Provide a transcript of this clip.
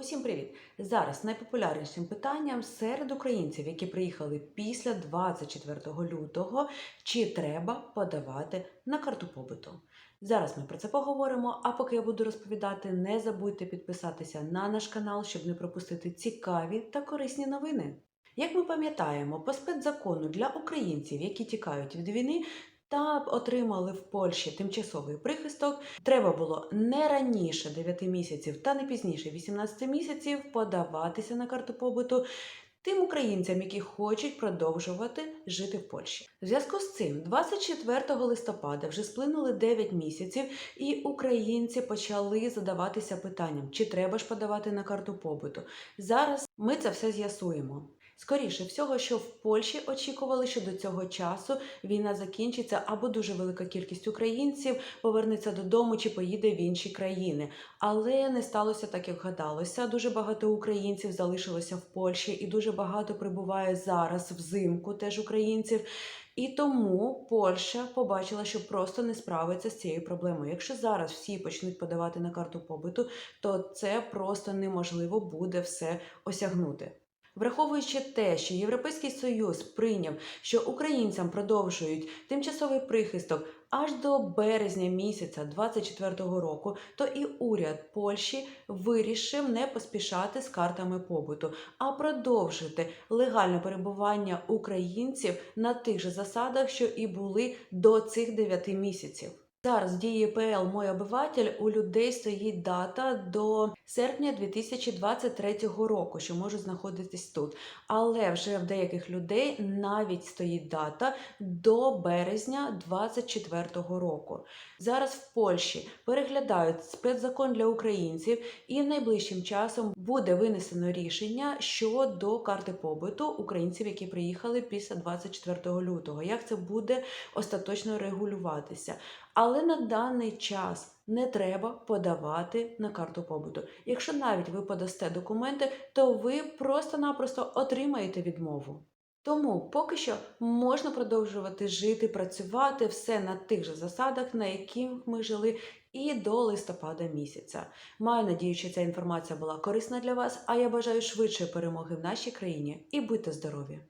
Усім привіт! Зараз найпопулярнішим питанням серед українців, які приїхали після 24 лютого, чи треба подавати на карту побуту. Зараз ми про це поговоримо. А поки я буду розповідати, не забудьте підписатися на наш канал, щоб не пропустити цікаві та корисні новини. Як ми пам'ятаємо, по спецзакону для українців, які тікають від війни та отримали в Польщі тимчасовий прихисток, треба було не раніше 9 місяців та не пізніше 18 місяців подаватися на карту побуту тим українцям, які хочуть продовжувати жити в Польщі. В зв'язку з цим, 24 листопада вже сплинули 9 місяців, і українці почали задаватися питанням, чи треба ж подавати на карту побуту. Зараз ми це все з'ясуємо. Скоріше всього, що в Польщі очікували, що до цього часу війна закінчиться або дуже велика кількість українців повернеться додому чи поїде в інші країни. Але не сталося так, як гадалося. Дуже багато українців залишилося в Польщі, і дуже багато прибуває зараз взимку теж українців. І тому Польща побачила, що просто не справиться з цією проблемою. Якщо зараз всі почнуть подавати на карту побуту, то це просто неможливо буде все осягнути. Враховуючи те, що Європейський Союз прийняв, що українцям продовжують тимчасовий прихисток аж до березня місяця 2024 року, то і уряд Польщі вирішив не поспішати з картами побуту, а продовжити легальне перебування українців на тих же засадах, що і були до цих 9 місяців. Зараз в дії ПЛ Мой обиватель у людей стоїть дата до серпня 2023 року, що може знаходитись тут. Але вже в деяких людей навіть стоїть дата до березня 2024 року. Зараз в Польщі переглядають спецзакон для українців, і найближчим часом буде винесено рішення щодо карти побуту українців, які приїхали після 24 лютого. Як це буде остаточно регулюватися? Але на даний час не треба подавати на карту побуту. Якщо навіть ви подасте документи, то ви просто-напросто отримаєте відмову. Тому поки що можна продовжувати жити, працювати все на тих же засадах, на яких ми жили і до листопада місяця. Маю надію, що ця інформація була корисна для вас, а я бажаю швидшої перемоги в нашій країні і будьте здорові!